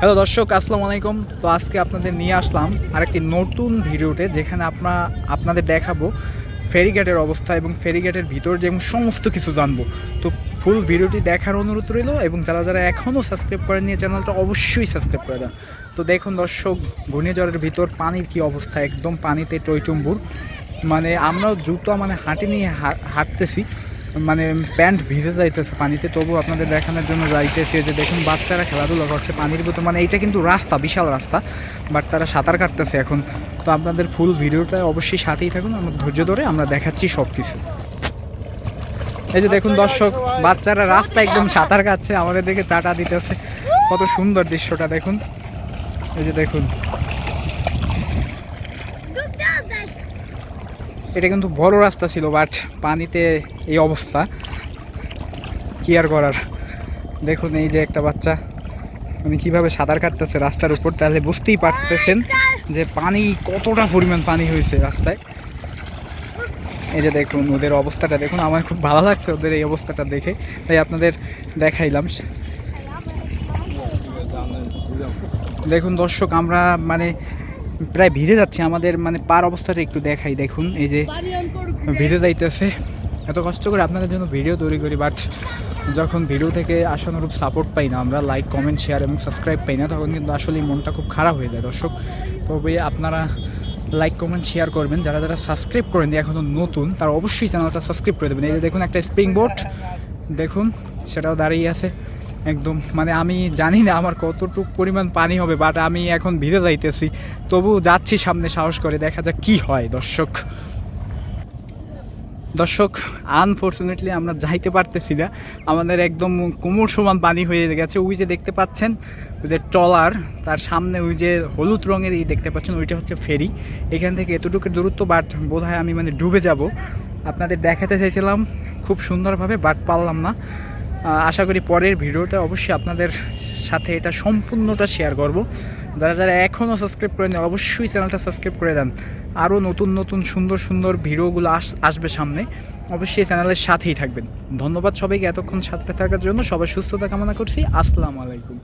Hello দর্শক, আসসালামু আলাইকুম। তো আজকে আপনাদের নিয়ে আসলাম আরেকটি নতুন ভিডিওতে যেখানে আপনা, আপনাদের দেখাবো ফেরিঘাটের অবস্থা এবং ফেরিঘাটের ভিতর যে সমস্ত কিছু জানব। তো ফুল ভিডিওটি দেখার অনুরোধ রইল এবং যারা যারা এখনও সাবস্ক্রাইব নিয়ে চ্যানেলটা অবশ্যই সাবস্ক্রাইব করে দেন। তো দেখুন দর্শক, ঘূর্ণিঝড়ের ভিতর পানির কি অবস্থা? একদম পানিতে টইটুম্বুর। মানে আমরাও জুতো মানে হাঁটি নিয়ে হাঁটতেছি। মানে প্যান্ট ভিজে যাইতেছে পানিতে তবু আপনাদের দেখানোর জন্য যাইতেছে যে দেখুন, বাচ্চারা খেলাধুলা করছে পানির ভিতর মানে এইটা কিন্তু রাস্তা, বিশাল রাস্তা, বাট তারা সাঁতার কাটতেছে এখন। তো আপনাদের ফুল ভিডিওটা অবশ্যই সাথেই থাকুন, আমরা ধৈর্য ধরে আমরা দেখাচ্ছি সব কিছু এই যে দেখুন দর্শক, বাচ্চারা রাস্তা একদম সাঁতার কাটছে, আমাদের দেখে টাটা দিতেছে। কত সুন্দর দৃশ্যটা, দেখুন। এই যে দেখুন। এটা কিন্তু বড় রাস্তা ছিল বাট পানিতে এই অবস্থা। কি আর করার? দেখুন এই যে একটা বাচ্চা, উনি কীভাবে সাঁতার কাটতেছে রাস্তার উপর, তাহলে বুঝতেই পারতেছেন যে পানি কতটা পরিমাণ পানি হয়েছে রাস্তায়। এই যে দেখুন ওদের অবস্থাটা, দেখুন আমার খুব ভালো লাগছে ওদের এই অবস্থাটা দেখে, তাই আপনাদের দেখাইলাম। দেখুন দর্শক, আমরা মানে প্রায় ভিজে যাচ্ছে, আমাদের মানে পার অবস্থাটা একটু দেখাই, দেখুন, এই যে ভিজে যাইতেছে। এত কষ্ট করে আপনাদের জন্য ভিডিও তৈরি করি বাট যখন ভিডিও থেকে আশানুরূপ সাপোর্ট পাই না আমরা লাইক কমেন্ট শেয়ার এবং সাবস্ক্রাইব পাই না, তখন কিন্তু আসলে মনটা খুব খারাপ হয়ে যায়, দর্শক। তবে আপনারা লাইক কমেন্ট শেয়ার করবেন। যারা যারা সাবস্ক্রাইব করেন এখনও নতুন, তারা অবশ্যই চ্যানেলটা সাবস্ক্রাইব করে দেবেন। এই যে দেখুন একটা স্প্রিং বোর্ড দেখুন, সেটাও দাঁড়িয়ে আছে। একদম মানে আমি জানি না আমার কতটুকু পরিমাণ পানি হবে বাট আমি এখন ভিজে যাইতেছি। তবু যাচ্ছি সামনে, সাহস করে দেখা যাক কি হয়, দর্শক। দর্শক আনফর্চুনেটলি আমরা যাইতে পারতেছি না। আমাদের একদম কোমর সমান পানি হয়ে গেছে। ওই যে দেখতে পাচ্ছেন, ওই যে ট্রলার, তার সামনে ওই যে হলুদ রঙের এই দেখতে পাচ্ছেন, ওইটা হচ্ছে ফেরি। এখান থেকে এতটুকু দূরত্ব বাট বোধ আমি মানে ডুবে যাব। আপনাদের দেখাতে চাইছিলাম, খুব সুন্দরভাবে বাট পারলাম না। আশা করি পরের ভিডিওটা অবশ্যই আপনাদের সাথে এটা সম্পূর্ণটা শেয়ার করব। যারা যারা এখনও সাবস্ক্রাইব করেন অবশ্যই চ্যানেলটা সাবস্ক্রাইব করে দেন। আরও নতুন নতুন সুন্দর সুন্দর ভিডিওগুলো আস আসবে সামনে। অবশ্যই চ্যানেলের সাথেই থাকবেন। ধন্যবাদ সবাইকে এতক্ষণ সাথে থাকার জন্য। সবাই সুস্থতা কামনা করছি। আসসালামু আলাইকুম।